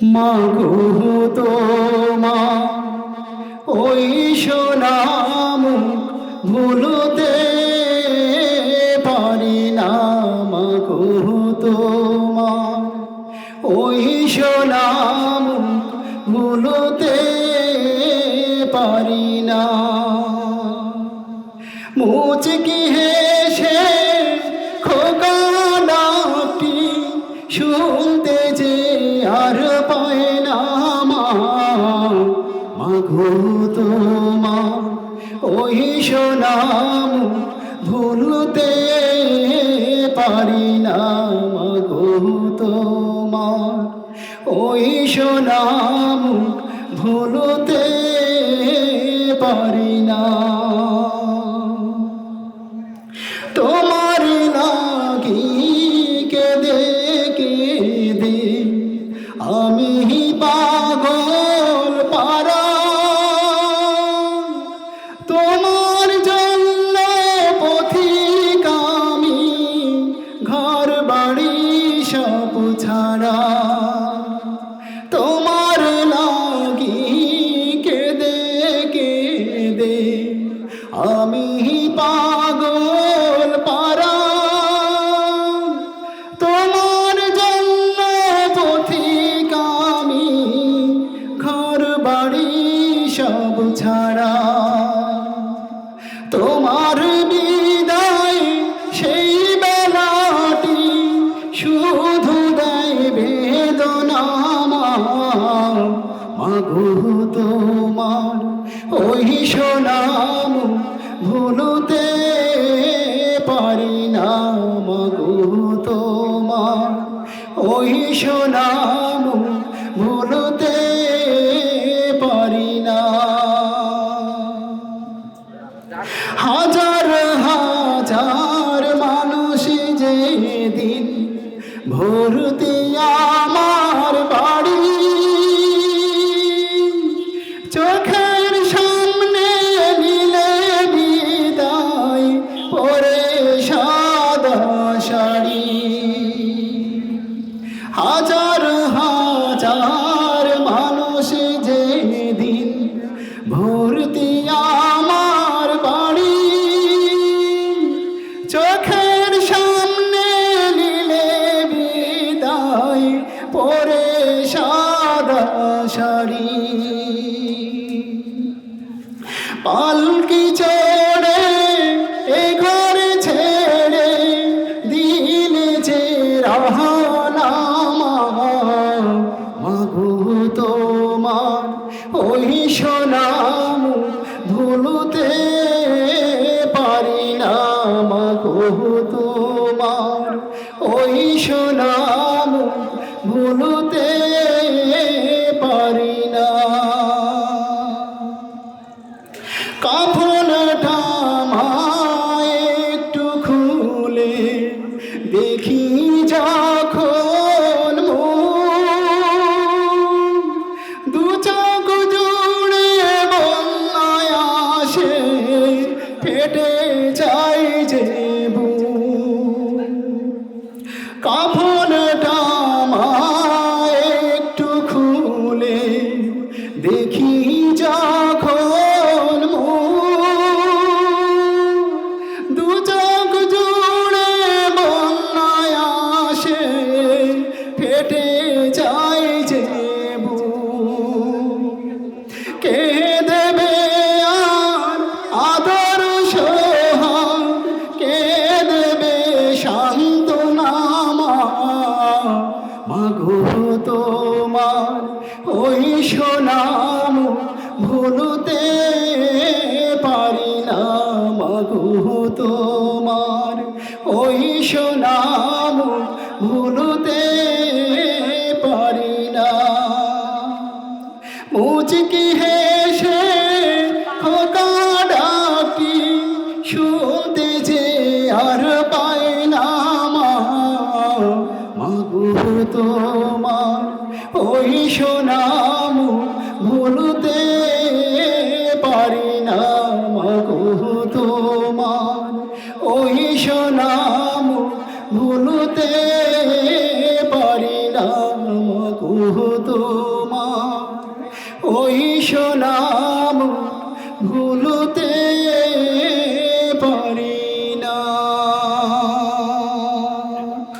মাগো তোমা, ওই সোনাম ভুলতে পারি না মাগো তোমা, ওই সোনাম ভুলতে পারি না। মুচকি হেসে খোকানাটি শুনতে যে আর মাঘো তোমার ওই সোনাম ভুলতে পারি না মাঘো তোমার ওই সোনাম ভুলতে তোমার, ওই সোনাম ভুলতে পারি না মাগো তোমার। ওই সোনাম ভুলতে পারি না। হাজার হাজার মানুষ যে দিন আমার হাজার হাজার মানুষ যে দিন, ভর্তি আমার বাড়ি। চোখের সামনে নিলে বিদায়, পরে সাদা শাড়ি। মাগো তোমার, ওই সোনাম ভুলতে পারি না। মাগো তোমার, ওই সোনাম ভুলতে পারি না। কাপড়টা আমায় একটু খুলে দেখি মাগো তোমার ওই সোনাম ভুলতে পারি না মাগো তোমার ওই সোনাম ভুলতে পারি না মুচকি হেসে মাগো তোমার ওই সোনাম ভুলতে পারি না, মাগো তোমার ওই সোনাম ভুলতে পারি না, মাগো তোমার ওই সোনাম ভুলতে